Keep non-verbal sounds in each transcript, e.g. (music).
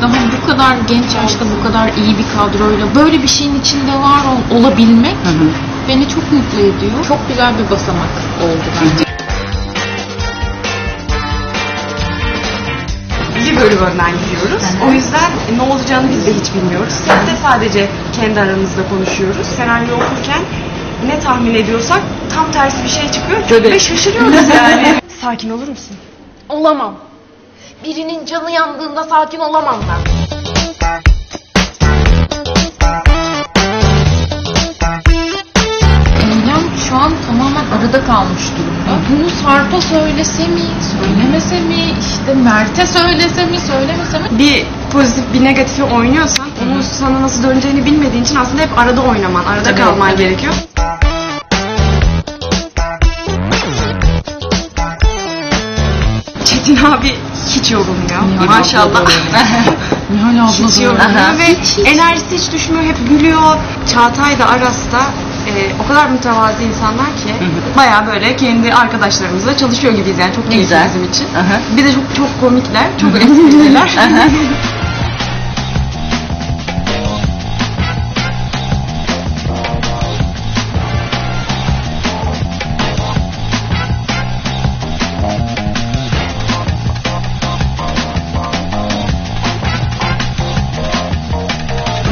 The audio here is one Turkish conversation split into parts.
kadar genç yaşta bu kadar iyi bir kadroyla böyle bir şeyin içinde var ol- olabilmek beni çok mutlu ediyor. Çok güzel bir basamak oldu bence. bir bölüm önden gidiyoruz. O yüzden ne olacağını biz de hiç bilmiyoruz. Sette sadece kendi aramızda konuşuyoruz. Senaryo okurken ne tahmin ediyorsak tam tersi bir şey çıkıyor ve şaşırıyoruz (laughs) yani. Sakin olur musun? Olamam. Birinin canı yandığında sakin olamam ben. Eylem şu an tamamen arada kalmış durumda. Bunu Sarp'a söylese mi, söylemese mi, işte Mert'e söylese mi, söylemese mi? Bir pozitif bir negatifi oynuyorsan onun sana nasıl döneceğini bilmediğin için aslında hep arada oynaman, arada Tabii, kalman gerekiyor. Çetin abi hiç yorulmuyor. Maşallah. Nihal abla (laughs) hiç yorulmuyor ve Hiç, hiç. enerjisi hiç düşmüyor. Hep gülüyor. Çağatay da Aras da e, o kadar mütevazi insanlar ki baya böyle kendi arkadaşlarımızla çalışıyor gibiyiz yani çok keyifli bizim için. Aha. Bir de çok çok komikler, çok esprililer. (laughs)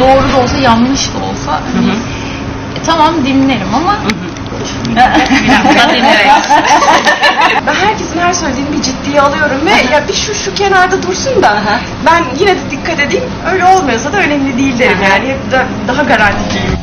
Doğru da olsa yanlış da olsa hani, e, tamam dinlerim ama (laughs) Ben herkesin her söylediğini bir ciddiye alıyorum ve ya bir şu şu kenarda dursun da ben yine de dikkat edeyim. Öyle olmuyorsa da önemli değil derim yani. Hep da- daha garanticiyim